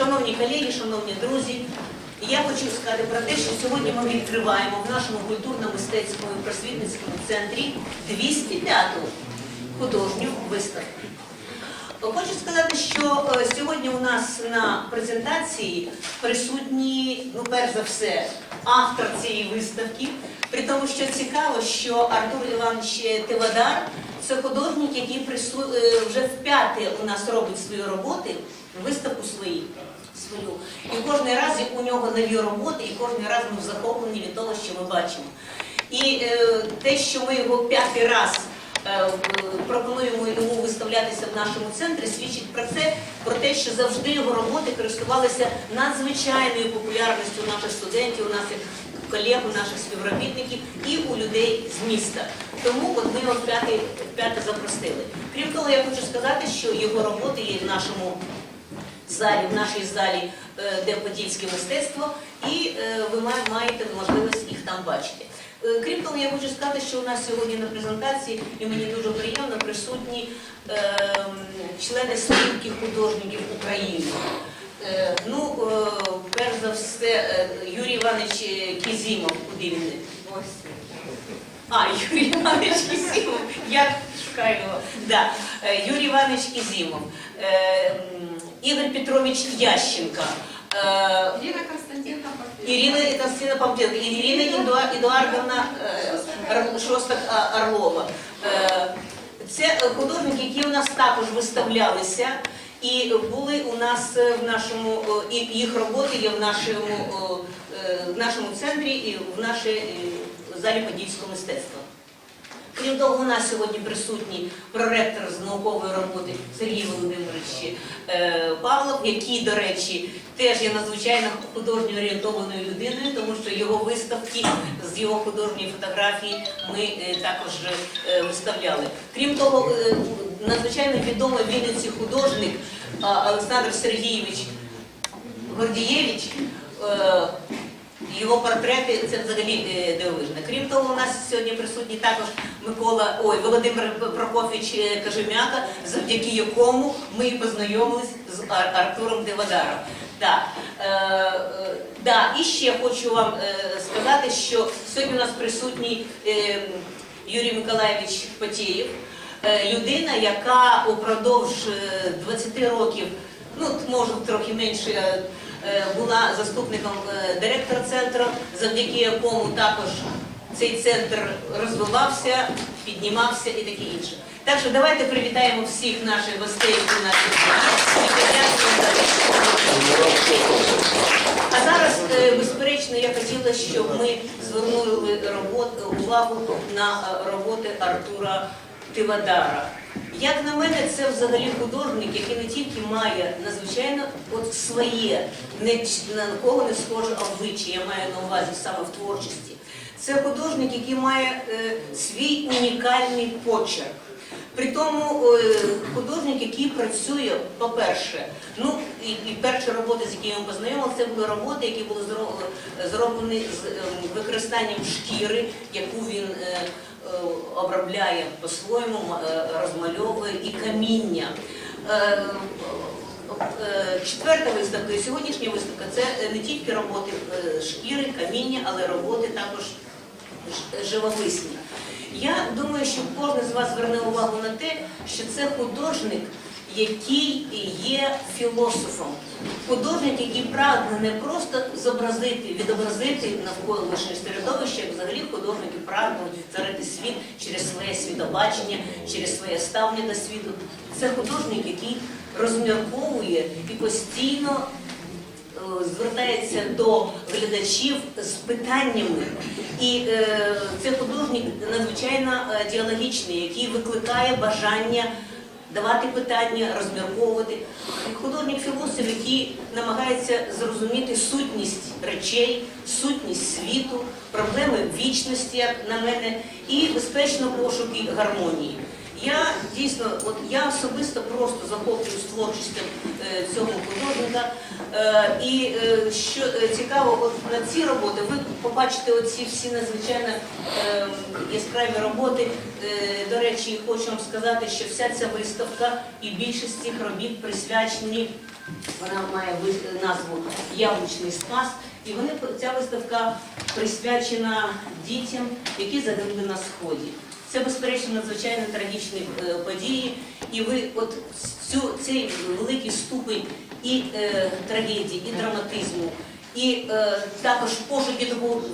Шановні колеги, шановні друзі, я хочу сказати про те, що сьогодні ми відкриваємо в нашому культурно-мистецькому просвітницькому центрі 205-ту художню виставку. Хочу сказати, що е, сьогодні у нас на презентації присутній, ну перш за все, автор цієї виставки. При тому, що цікаво, що Артур Іванович Тивадар це художник, який е, вже вп'яте у нас робить свої роботи, виставку свої. Свою. І кожен раз у нього нові роботи, і кожен раз ми захоплені від того, що ми бачимо. І е, те, що ми його п'ятий раз е, пропонуємо йому виставлятися в нашому центрі, свідчить про це, про те, що завжди його роботи користувалися надзвичайною популярністю наших студентів, у наших колег, наших співробітників і у людей з міста. Тому от ми його п'яте запросили. Крім того, я хочу сказати, що його роботи є в нашому залі, в нашій залі, е, де подільське мистецтво, і е, ви маєте можливість їх там бачити. Е, Крім того, я хочу сказати, що у нас сьогодні на презентації, і мені дуже приємно, присутні члени спілки художників України. Ну, перш за все, Юрій Іванович Кізімов, куди він? Ось. А, Юрій Іванович Кізімов. Я шукаю його. Да. Юрій Іванович Кізімов. Ігор Петрович Ященко. Е, Ирина Константиновна Портфель. Ірина Константина Павленко, Едуа- Едуардовна Ар- Шостак Орлова. Е, Це художники, які у нас також виставлялися. І були у нас е, в нашому і їх роботи є в нашому е, в нашому центрі і в нашій е, залі подільського мистецтва. Крім того, у нас сьогодні присутній проректор з наукової роботи Сергій Володимирович е, Павлов, який, до речі, теж є надзвичайно художньо орієнтованою людиною, тому що його виставки з його художньої фотографії ми е, також е, виставляли. Крім того, надзвичайно відомий Вінниці художник Олександр Сергійович Гордієвич. Його портрети це взагалі е, дивовижно. Крім того, у нас сьогодні присутній також Микола, ой, Володимир Прокофіч е, Кажем'яка, завдяки якому ми і познайомились з Ар- Артуром Девадаром. Да. Е, е, да. І ще хочу вам сказати, що сьогодні у нас присутній Юрій Миколаєвич Потєєв, людина, яка упродовж е, 20 років, ну може трохи менше. Е, була заступником е, директора центру, завдяки якому також цей центр розвивався, піднімався і таке інше. Так що давайте привітаємо всіх наших гостей, і подякуємо за а зараз, е, безперечно, я хотіла, щоб ми звернули роботу, увагу на роботи Артура Тивадара. Як на мене, це взагалі художник, який не тільки має надзвичайно от своє, не на кого не схоже обличчя, я маю на увазі саме в творчості. Це художник, який має е, свій унікальний почерк. При тому е, художник, який працює, по-перше, ну і, і перші роботи, з якими ми познайомилися, це були роботи, які були зроблені з ем, використанням шкіри, яку він е, е, обробляє по-своєму, е, розмальовує і каміння. Е, е, Четверта виставка і сьогоднішня виставка це не тільки роботи е, шкіри, каміння, але роботи також живописні. Я думаю, що кожен з вас зверне увагу на те, що це художник, який є філософом. Художник, який прагне не просто зобразити, відобразити навколишнє середовище, як взагалі художники прагнуть відтворити світ через своє світобачення, через своє ставлення до світу. Це художник, який розмірковує і постійно е, звертається до глядачів з питаннями. І е, це художник надзвичайно е, діалогічний, який викликає бажання давати питання, розмірковувати. Художник філософ, який намагається зрозуміти сутність речей, сутність світу, проблеми вічності, як на мене, і безпечно пошуки гармонії. Я дійсно, от я особисто просто захоплююсь творчістю е, цього художника. Е, і е, що е, цікаво, от на ці роботи ви побачите оці всі надзвичайно е, яскраві роботи. Е, до речі, хочу вам сказати, що вся ця виставка і більшість цих робіт присвячені Вона має назву Яблучний спас. І вони ця виставка присвячена дітям, які загинули на сході. Це безперечно надзвичайно трагічні е, події. І ви от цю цей великий ступень і е, трагедії, і драматизму, і е, також пошуки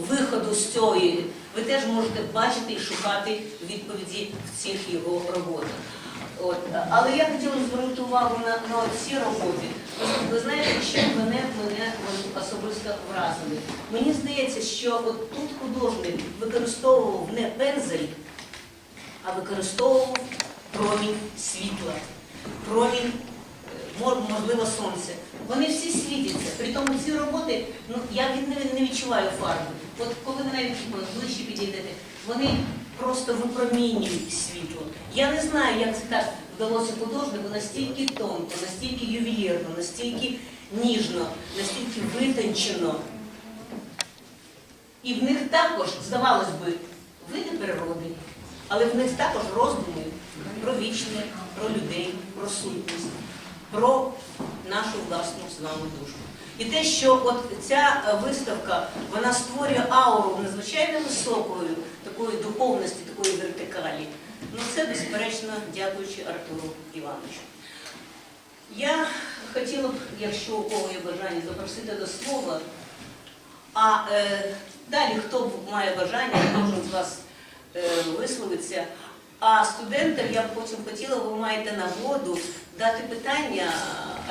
виходу з цієї. Ви теж можете бачити і шукати відповіді в цих його роботах. От. Але я хотіла звернути увагу на, на ці роботи. Ви знаєте, що мене, мене особисто вразили. Мені здається, що от тут художник використовував не пензель, а використовував промінь світла, промінь, е, можливо, сонце. Вони всі світяться. При тому ці роботи, ну я від не, не відчуваю фарби. От коли ви навіть ну, ближче підійдете, вони просто випромінюють світло. Я не знаю, як це так вдалося художнику настільки тонко, настільки ювелірно, настільки ніжно, настільки витончено. І в них також, здавалось би, види природи, але в них також роздуми про вічне, про людей, про сутність, про нашу власну з вами душу. І те, що от ця е, виставка вона створює ауру надзвичайно високою такої духовності, такої вертикалі, ну це безперечно дякуючи Артуру Івановичу. Я хотіла б, якщо у кого є бажання, запросити до слова. А е, далі, хто має бажання, кожен з вас висловиться. А студентам я б потім хотіла, ви маєте нагоду дати питання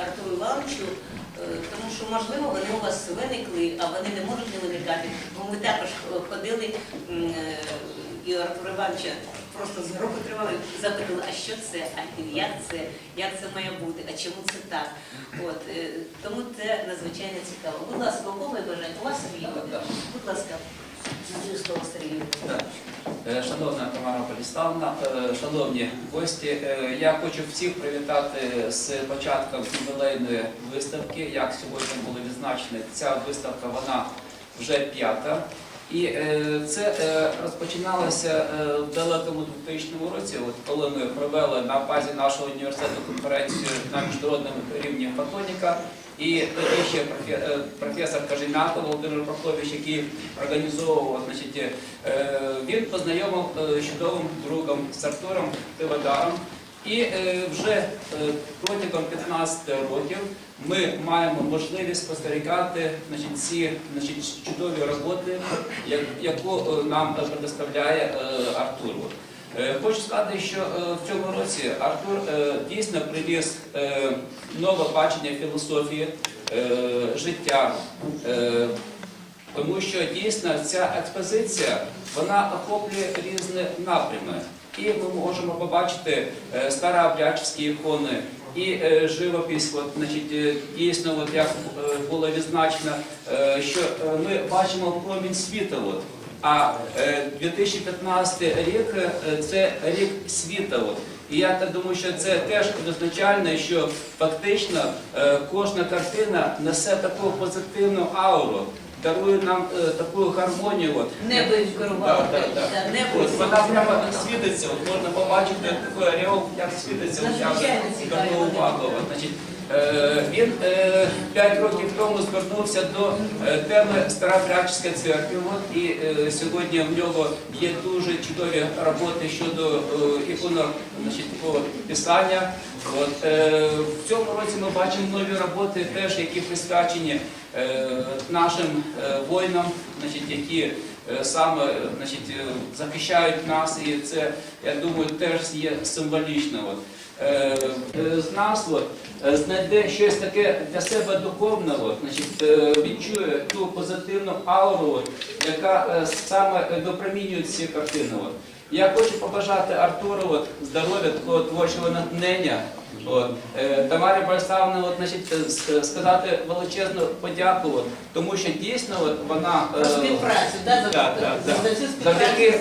Артуру Івановичу, е, тому що, можливо, вони у вас виникли, а вони не можуть не виникати. Бо ми також ходили е, і Артура Івановича просто з року тривали, запитали, а що це, а як це, як це має бути, а чому це так. От, е, тому це надзвичайно цікаво. Будь ласка, у кого є бажання? У вас? Так. Будь ласка, Е, Шановна Тамара Поліставна, е, шановні гості, е, я хочу всіх привітати з початком ювілейної виставки. Як сьогодні було відзначено, ця виставка вона вже п'ята. І е, це е, розпочиналося е, в далекому 2000 році, коли ми провели на базі нашого університету конференцію на міжнародному рівні фотоніка. І тоді ще профе- професор Кажем'яко Володимир Прокопіч, який організовував, значить, він познайомив чудовим другом з Артуром Тивадаром. І вже протягом 15 років ми маємо можливість спостерігати значить, ці значить, чудові роботи, яку е, нам предоставляє е, Артур. Е, Хочу сказати, що в цьому році Артур дійсно привіз нове бачення філософії життя. Тому що дійсно ця експозиція вона охоплює різні напрями. І ми можемо побачити старообрядчі ікони, і е, живопись, от, значить, е, дійсно, от, як е, було відзначено, що ми бачимо промінь світу. От. А е, 2015 рік це рік світа. От. І я так думаю, що це теж визначально, що фактично кожна картина несе таку позитивну ауру, дарує нам е, таку гармонію. От. Небо і керувало. Да, да, да. Небо От вона прямо світиться, от можна побачити такий ореол, як світиться. От я Надзвичайно цікаві звернув увагу. От, значить, е, Він е, п'ять років тому звернувся до е, теми Старообрядчської церкви. От, і е, сьогодні в нього є дуже чудові роботи щодо е, іконок писання. От, е, в цьому році ми бачимо нові роботи, теж які присвячені е, нашим е, воїнам, значить, які е, саме е, значить, е, захищають нас, і це, я думаю, теж є символічно. От. Е, е, З нас от, е, знайде щось таке для себе духовне, значить, відчує ту позитивну ауру, яка саме випромінює ці картини. От. Я хочу побажати Артуру от, здоров'я, такого творчого натхнення. От. Тамарі Борисавні, от, значить, сказати величезну подяку, от, тому що дійсно от, вона... Співпрацю, да, Да, да, да. Завдяки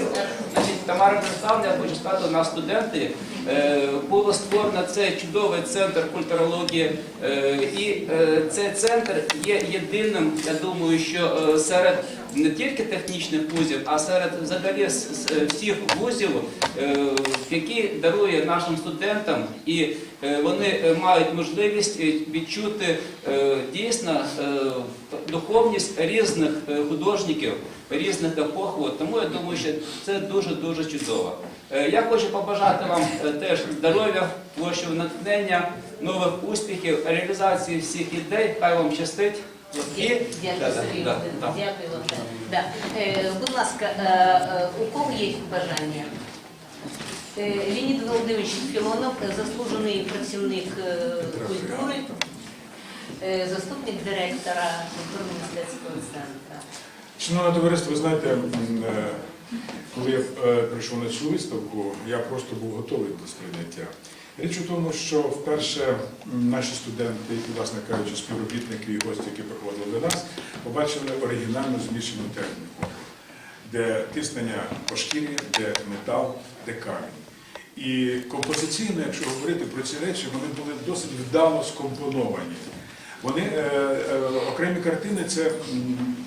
Тамара Борисавні, я хочу сказати, у нас студенти е, було створено цей чудовий центр культурології. Е, і е, цей центр є єдиним, я думаю, що серед не тільки технічних вузів, а серед взагалі всіх вузів, е, які дарує нашим студентам, і е, вони мають можливість е, відчути дійсно духовність різних художників, різних епох. Тому я думаю, що це дуже-дуже чудово. Е, Я хочу побажати вам теж здоров'я, творчого натхнення, нових успіхів, реалізації всіх ідей. Хай вам щастить. Дякую, Сергій вам. Е, будь ласка, е, е, у кого є бажання? Леонід Володимирович Філонов, заслужений працівник культури, заступник директора культурно-мистецького центру. Шановне товариство, ви знаєте, коли я прийшов на цю виставку, я просто був готовий до сприйняття. Річ у тому, що вперше наші студенти, і, власне кажучи, співробітники і гості, які приходили до нас, побачили оригінальну змішану техніку, де тиснення по шкірі, де метал, де камінь. І композиційно, якщо говорити про ці речі, вони були досить вдало скомпоновані. Вони е, е, окремі картини це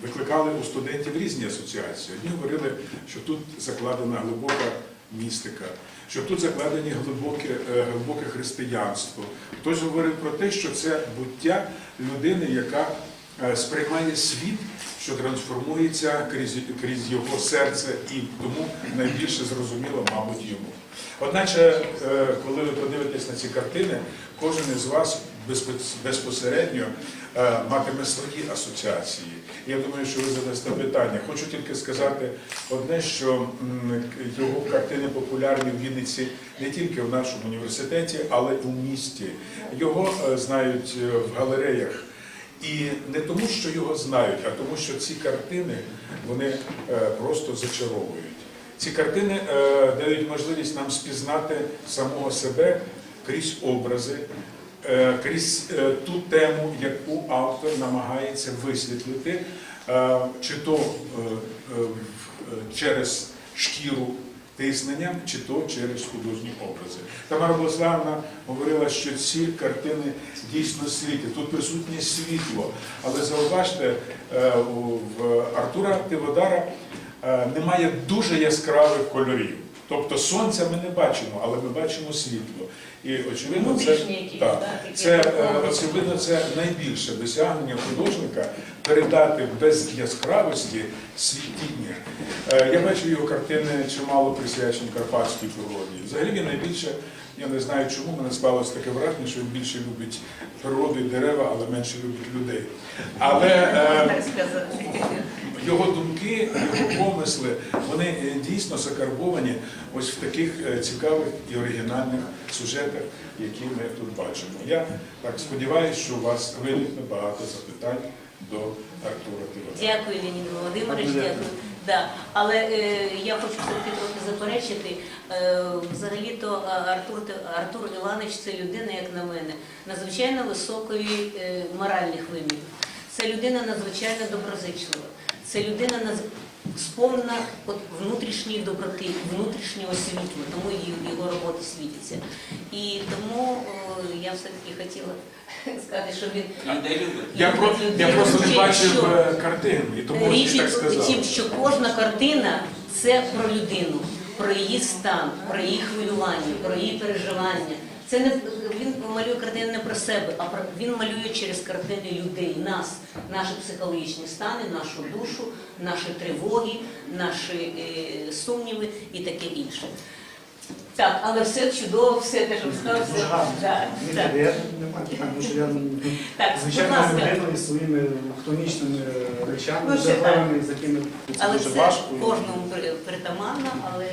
викликали у студентів різні асоціації. Одні говорили, що тут закладена глибока містика, що тут закладені глибоке, е, глибоке християнство. Хтось говорив про те, що це буття людини, яка е, сприймає світ, що трансформується крізь, крізь його серце, і тому найбільше зрозуміло, мабуть, йому. Одначе, е, коли ви подивитесь на ці картини, кожен із вас безпос- безпосередньо матиме свої асоціації. Я думаю, що ви задасте питання. Хочу тільки сказати одне, що його картини популярні в Вінниці не тільки в нашому університеті, але й у місті. Його е, знають е, в галереях. І не тому, що його знають, а тому, що ці картини вони е, просто зачаровують. Ці картини е, дають можливість нам спізнати самого себе крізь образи, е, крізь е, ту тему, яку автор намагається висвітлити, е, чи то е, е, е, через шкіру тисненням, чи то через художні образи. Тамара Бославна говорила, що ці картини дійсно світять. Тут присутнє світло. Але зауважте, е, в Артура Тиводара е, немає дуже яскравих кольорів. Тобто сонця ми не бачимо, але ми бачимо світло. І очевидно, це, так, це, е, очевидно, це найбільше досягнення художника передати без яскравості світіння. Е, Я бачив його картини чимало присвячені карпатській природі. Взагалі він найбільше, я не знаю чому, мене склалось таке враження, що він більше любить природу і дерева, але менше любить людей. Але е, його думки, його помисли, вони е, дійсно закарбовані ось в таких е, цікавих і оригінальних сюжетах, які ми тут бачимо. Я так сподіваюся, що у вас виникне багато запитань до Артура Тивода. Дякую, Леонід Володимирович, дякую. Да. Але е, я хочу все-таки трохи заперечити. Е, взагалі-то Артур, Те- Артур Іванович це людина, як на мене, надзвичайно високої е, моральних вимірів. Це людина надзвичайно доброзичлива. Це людина. Сповнена от внутрішньої доброти, внутрішнього світла, тому його роботи світяться. І тому я все-таки хотіла сказати, що він. Я, про, я просто не бачив е, картин, і тому Річ так сказав. тім, що кожна картина це про людину, про її стан, про її хвилювання, про її переживання. Це не він малює картини не про себе, а про він малює через картини людей, нас, наші психологічні стани, нашу душу, наші тривоги, наші е, сумніви і таке інше. Так, але все чудово, все те, що сказав, все. Так. Будь звичайно ласка. людина із своїми хтонічними речами, Ну, ще з якими це Але дуже це важко. кожному при- притаманно, але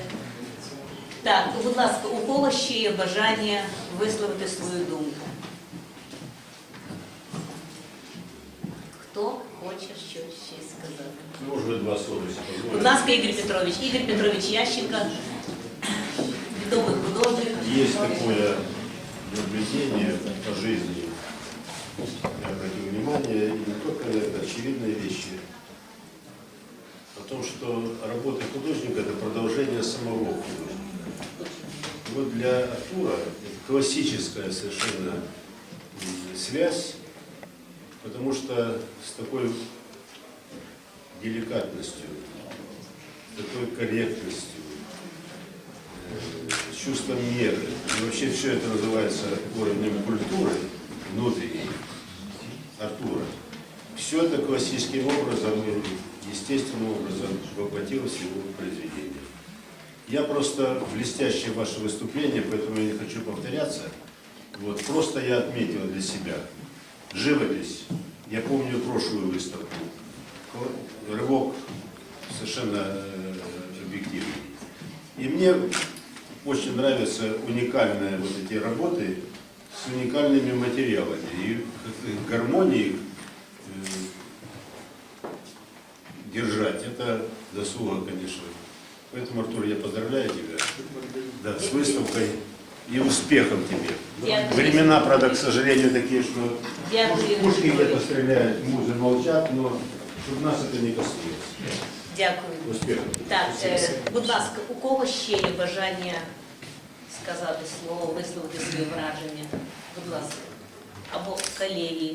так, будь ласка, у кого ще є бажання висловити свою думку? Хто хоче щось ще сказати? Может быть, два слова, если Будь позволите. ласка, Ігор Петрович. Ігор Петрович Ященко, відомий художник. Есть такое наблюдение по жизни. Я обратил внимание, и не только на это, очевидные вещи. О том, что работа художника – это продолжение самого художника. Вот для Артура классическая совершенно связь, потому что с такой деликатностью, такой корректностью, э, с чувством меры. И вообще все это называется уровнем культуры внутренней Артура. Все это классическим образом естественным образом воплотилось в его произведение. Я просто блестящее ваше выступление, поэтому я не хочу повторяться. Вот, просто я отметил для себя. Живопись. Я помню прошлую выставку. Рывок совершенно э, объективный. И мне очень нравятся уникальные вот эти работы с уникальными материалами. И гармонии э, держать, это заслуга, конечно. Поэтому, Артур, я поздравляю тебя да, с выставкой и успехом тебе. Дякую. Времена, правда, к сожалению, такие, что Дякую. пушки где-то стреляют, музы молчат, но чтобы нас это не коснулось. Дякую. Успехов. Так, е, будь ласка, у кого ще є бажання сказати слово, висловити свої враження? Будь ласка. Або колеги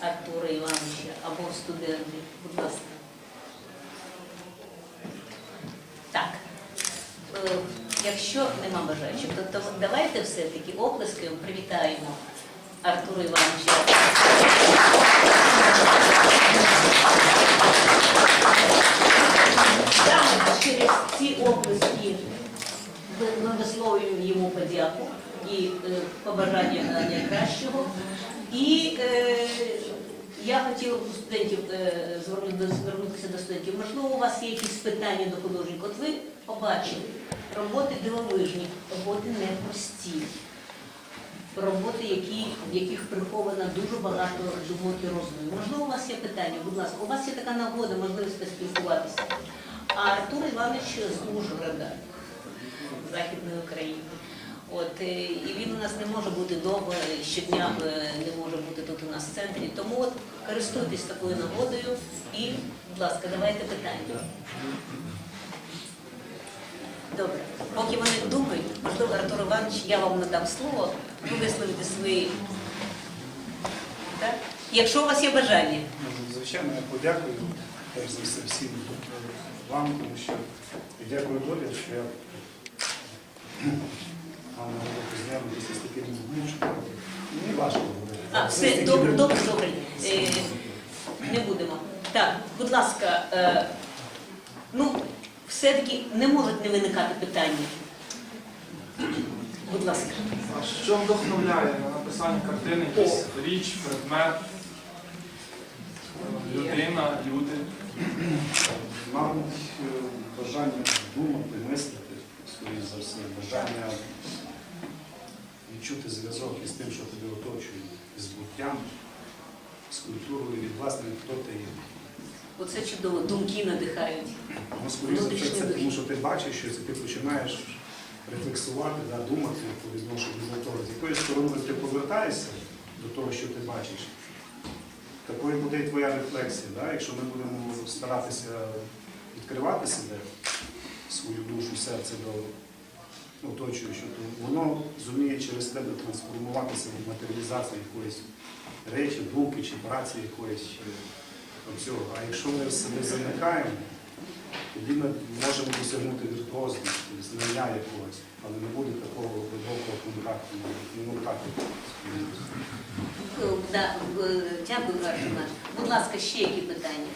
Артура Івановича, або студенти. Будь ласка. Якщо нема бажаючих, то, то давайте все-таки оплеском привітаємо Артура Івановича. Саме через ці оплески ми висловлюємо йому подяку і е, побажання на найкращого. І е, я хотіла б студентів е, звернутися до студентів. Можливо, у вас є якісь питання до художника. От ви побачили роботи дивовижні, роботи непрості. Роботи, які, в яких приховано дуже багато глибоких розумів. Можливо, у вас є питання, будь ласка, у вас є така нагода, можливість поспілкуватися. А Артур Іванович з Ужгорода, Західної України. От, е, і він у нас не може бути довго, щодня е, не може бути тут у нас в центрі. Тому от користуйтесь такою нагодою і, будь ласка, давайте питання. Добре, поки вони думають, можливо, Артур Іванович, я вам надам слово, ви висловите свої. Так? Якщо у вас є бажання. Звичайно, я подякую перш за все всім вам, тому що дякую долі, що я нагоду познайомитися з таким людьми. Мені важко говорити. А, все, добре, люди. добре, добре. Е, не будемо. Так, будь ласка, е, ну, все-таки не можуть не виникати питання. Будь ласка. А що вдохновляє на написання картини? Якась річ, предмет, людина, люди? Мабуть, е, бажання думати, мислити, скоріш за все, бажання відчути зв'язок із тим, що тебе оточує, з буттям, з культурою, від власне, хто ти є. Оце чудово, думки надихають. Ну, скоріше за все, це тому, що ти бачиш і ти починаєш рефлексувати, да, думати по відношенню до того. З якої сторони ти повертаєшся до того, що ти бачиш, такою буде і твоя рефлексія. Да? Якщо ми будемо старатися відкривати себе, свою душу, серце до оточуючого, то воно зуміє через тебе трансформуватися в матеріалізацію якоїсь речі, думки чи праці якоїсь чи оцього. А якщо ми себе замикаємо, тоді ми можемо досягнути віртуозності, знання якогось, але не буде такого глибокого контакту, ну так. Е, Да, е, дякую, Будь ласка, ще які питання?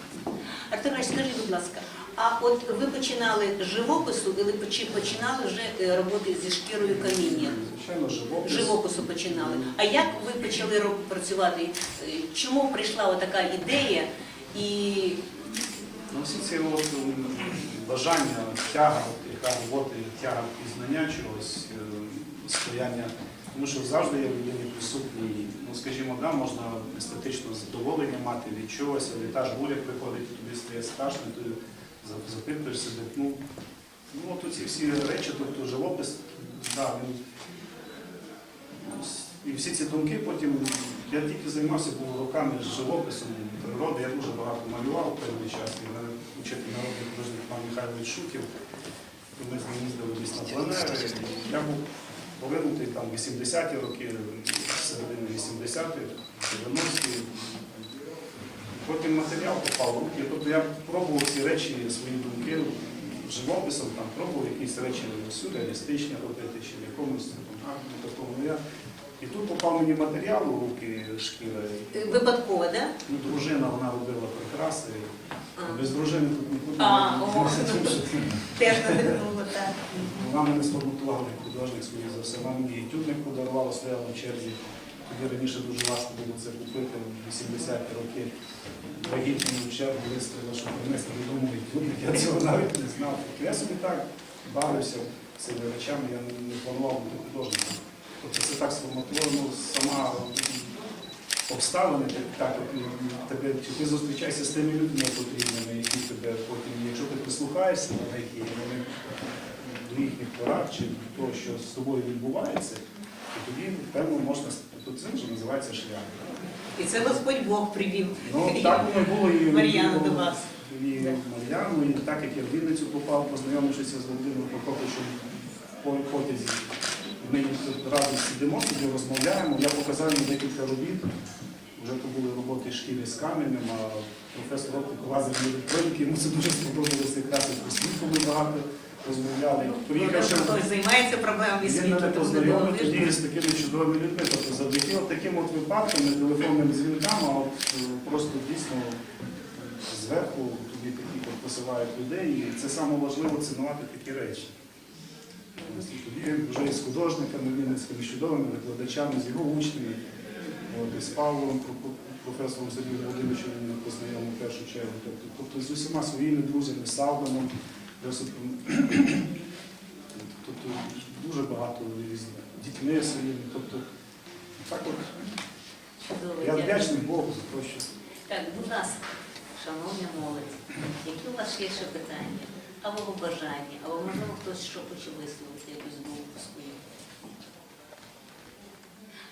Артур скажіть, будь ласка, а от ви починали з живопису, і ви починали вже е, роботи зі шкірою каміння? Звичайно, живопис. Живопису починали. А як ви почали працювати? Е, Чому прийшла така ідея? І Ну, всі ці от, бажання, тяга, яка роботи, тяга пізнання чогось, е, стояння, тому що завжди є в людині присутній, ну скажімо, да, можна естетично задоволення мати від чогось, але та ж буря приходить, і тобі стає страшно, і ти за- запитуєш себе, ну, ну от ці всі речі, тобто живопис, да, він і всі ці думки потім, я тільки займався був роками живописом природи, я дуже багато малював певний час, і мене учитель народний художник пан Михайлович Шутів, і ми з ним їздили десь на пленери. Я був повернутий там 80-ті роки, середини 80-х, 90-ті. Потім матеріал попав в руки. Тобто я пробував ці речі, свої думки живописом, там пробував якісь речі сюрреалістичні робити, чи в якомусь там, такому. Ну, я... І тут попав мені матеріал у руки шкіра. Е, Випадково, да? Ну, дружина вона робила прикраси. А. Без дружини тут нікуди А, не о. Теж надихнуло, так. Вона мене сформатувала як художник, скоріше за все. Вона мені і подарувала, стояла в черзі. Тоді раніше дуже важко було це купити в 80-ті роки. Вагітну чергу виставила, щоб принести додому і. Я цього навіть не знав. Тобто я собі так бавився цими речами, я не планував бути художником. Тобто це так сформатовано сама обставини, так, тебе, ти зустрічаєшся з тими людьми потрібними, які тебе потім, якщо ти прислухаєшся до них і вони до їхніх порад чи до того, що з тобою відбувається, то тоді, певно, можна, то це вже називається шлях. І це Господь Бог привів. Ну, так воно було і Мар'яна і до вас. І Мар'яну, і так як я в Вінницю попав, познайомившися з Володимиром Прокопичем по потязі. Ми тут разом сидимо, тоді розмовляємо. Я показав йому декілька робіт. Вже то були роботи шкіри з каменем, а професор лазерної електроніки, йому це дуже сподобалося якраз і про ми багато розмовляли. Приїхавши, Хтось займається проблемами він світу. мене познайомив тоді з такими чудовими людьми. Тобто завдяки от таким от випадкам, не телефонним дзвінкам, а от е, просто дійсно зверху тобі такі от посилають людей. І це саме важливо цінувати такі речі. Ось і Тоді вже із художниками, вінницькими чудовими викладачами, з його учнями, от, і з Павлом, про- професором Сергієм Володимировичем він мене познайомив в першу чергу. Тобто, тобто з усіма своїми друзями, з Савданом. Тобто дуже багато різних дітьми своїми. Тобто, так от, Чудово, я вдячний Богу за те, що Так, будь ласка, шановна молодь, які у вас є ще питання? Або побажання, або можливо хтось що хоче висловити, якусь думку свою.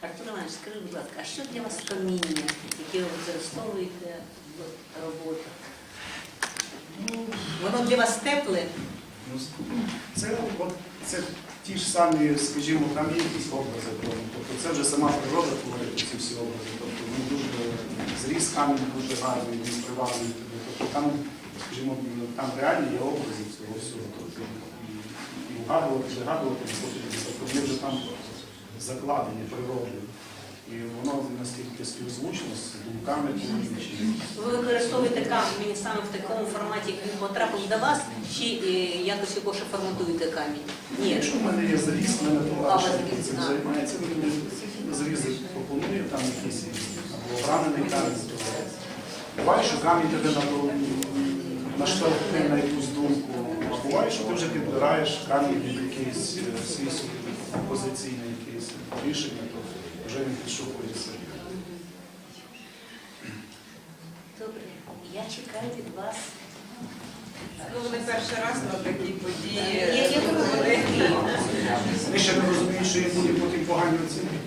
Артур Іванович, скажи, будь ласка, а що для вас каміння, яке ви використовуєте в роботах? Воно для вас тепле? Ну, Це, от, це ті ж самі, скажімо, там є якісь образи. Тобто це вже сама природа творить ці всі образи. Тобто він дуже зріс камінь дуже гарний, він привабливий тобі. Тобто там, скажімо, там реальні є образи цього всього. Тобто, і, вгадувати, вигадувати. Тобто вони вже там закладені природою. І воно настільки співзвучно з думками чи Ви використовуєте камінь саме в такому форматі, як він потрапив до вас, чи е, якось його ще форматуєте камінь? Ні. Якщо в мене є зріз, в мене А, товариш, у вас цим займається, він мені зрізи пропонує, там якісь або обранений камінь. Буває, що камінь тебе на- наштовхне на якусь думку, а буває, що ти вже підбираєш камінь під якийсь е, свій собі позиційний якийсь рішення, то вже він підшукується. Добре, я чекаю від вас. Ну, вони перший раз на такі події. Я, я ще не розуміють, що їм буде потім погані оцінки.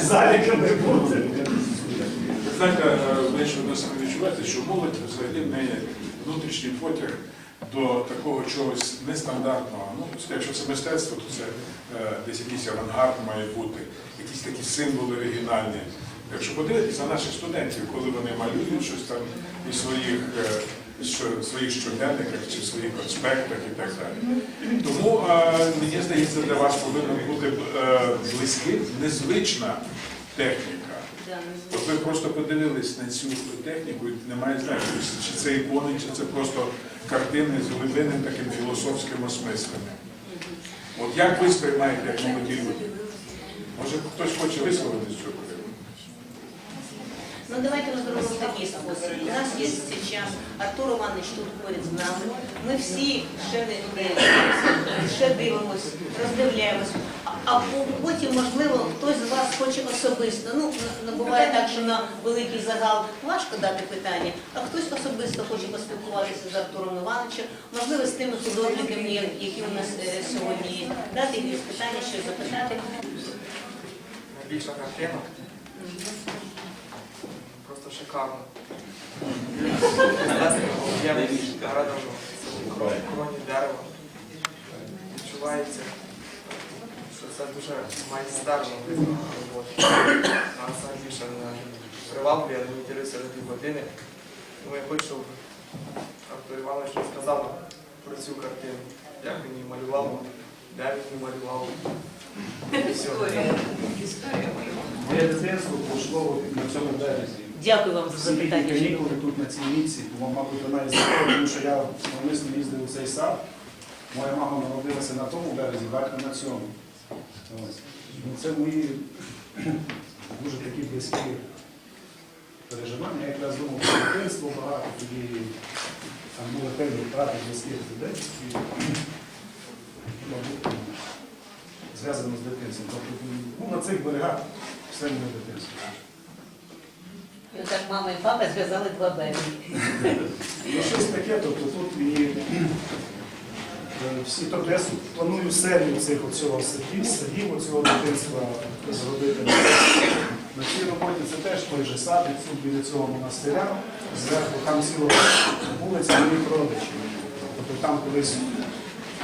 Заліка не буде. Знаєте, е, ви що ви самі відчуваєте, що молодь взагалі в неї внутрішній потяг до такого чогось нестандартного. Ну, якщо це мистецтво, то це е, десь якийсь авангард має бути, якісь такі символи оригінальні. Якщо подивитися на наших студентів, коли вони малюють щось там і своїх, е, своїх щоденниках чи в своїх конспектах і так далі. Тому мені здається, для вас повинна бути е, близьким незвична техніка. От ви просто подивились на цю техніку, і немає значення, чи це ікони, чи це просто картини з глибинним таким філософським осмисленням. От як ви сприймаєте, як молоді люди? Може хтось хоче висловити цього приводу? Ну давайте ми зробимо такий спосіб. У нас є зараз Артур Іванович тут поряд з нами. Ми всі ще не ще дивимося, роздивляємось. А- потім, можливо, хтось з вас хоче особисто. Ну, не буває так, що на великий загал важко дати питання, а хтось особисто хоче поспілкуватися з Артуром Івановичем, можливо, з тими художниками, які у нас е, сьогодні є. Дати якісь питання, щось запитати. Найбільша картина. Просто шикарно. Я радом кроні дерева. Відчувається, що це дуже майстерно виконана робота. а саме більше мене приваблює, я не інтересуюся за дві години. Тому я хочу, щоб Артур Іванович розказав про цю картину, як він її малював, де він її малював. І все. Моє дитинство пройшло на цьому березі. Дякую вам за Всі запитання. канікули тут на цій річці, тому, мабуть, вона і закрила, тому що я навмисно їздив у цей сад. Моя мама народилася на тому березі, батько на цьому. Ось. Ну, Це мої дуже такі близькі переживання. Я якраз думав про дитинство багато, тоді там були певні втрати близьких людей, і, мабуть, зв'язано з дитинством. Тобто ну, на цих берегах все моє дитинство. І отак мама і папа зв'язали два береги. Ну, щось таке, тобто тут мені е, всі, тобто я планую серію цих оцього садів, садів оцього дитинства зробити. На цій роботі це теж той же сад, і тут біля цього монастиря, зверху там ціла вулиця моїх родичів. Тобто там колись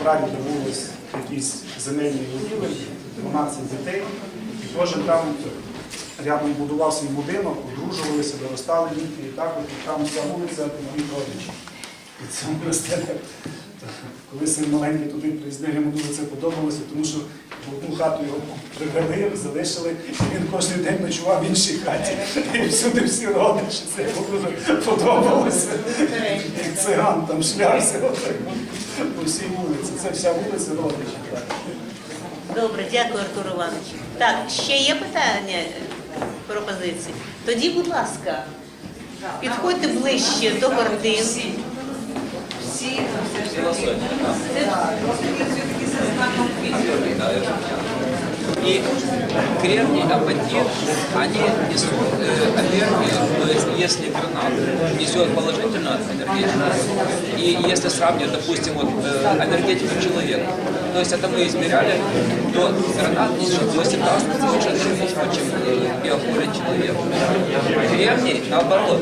прадіда вулиць якісь земельні будівлі, 12 дітей, і кожен там рядом будував свій будинок, одружувалися, виростали діти, і так от і там ця вулиця моїх родичів. І це монастир. Коли син маленький туди приїздив, йому дуже це подобалося, тому що в одну хату його привели, залишили, і він кожен день ночував в іншій хаті. І всюди всі родичі. Це йому дуже подобалося. Циган там шлявся по всій вулиці. Це вся вулиця родичів. Добре, дякую, Артур Іванович. Так, ще є питання, пропозиції? Тоді, будь ласка, підходьте ближче до картин. Всі, все ж таки, Философия, да. все-таки со знаком квітки. И кремний, апатит, они несут э, энергию, то есть если гранат несет положительную энергетику, и если сравнивать, допустим, вот, э, энергетику человека, то есть это мы измеряли, то гранат несет 8 раз совершенно меньше, чем э, биополе человека. Кремний, наоборот,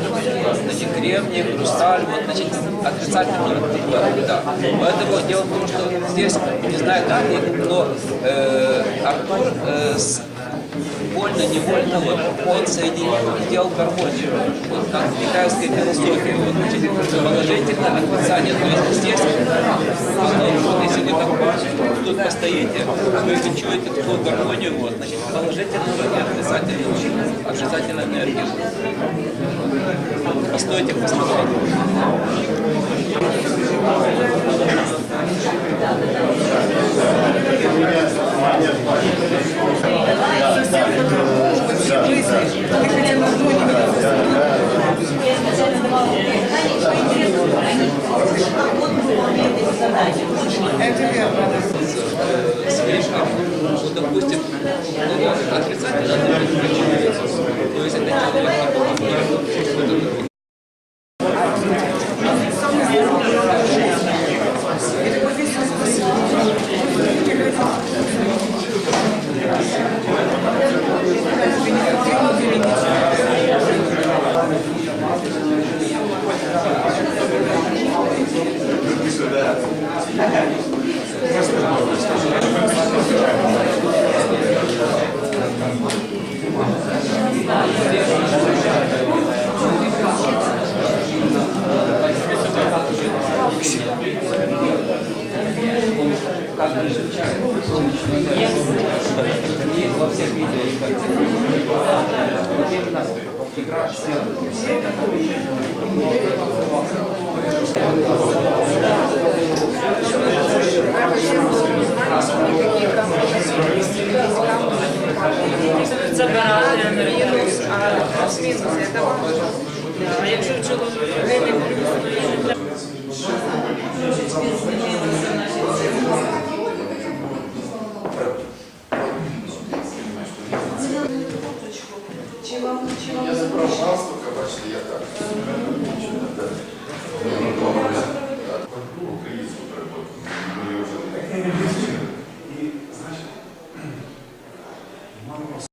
значит, кремний, хрусталь, вот, значит, отрицательно, да. Поэтому дело в том, что здесь, не знаю как, но э, Артур э, с- вольно-невольно вот, он соединил, сделал гармонию, вот как в китайской философии, вот, значит, положительное отрицание. То есть здесь, вот, если вы так тут постоите, вы чуете такую гармонию, вот, значит, положительную и отрицательную, отрицательную энергию. Постойте, посмотрите. ですね。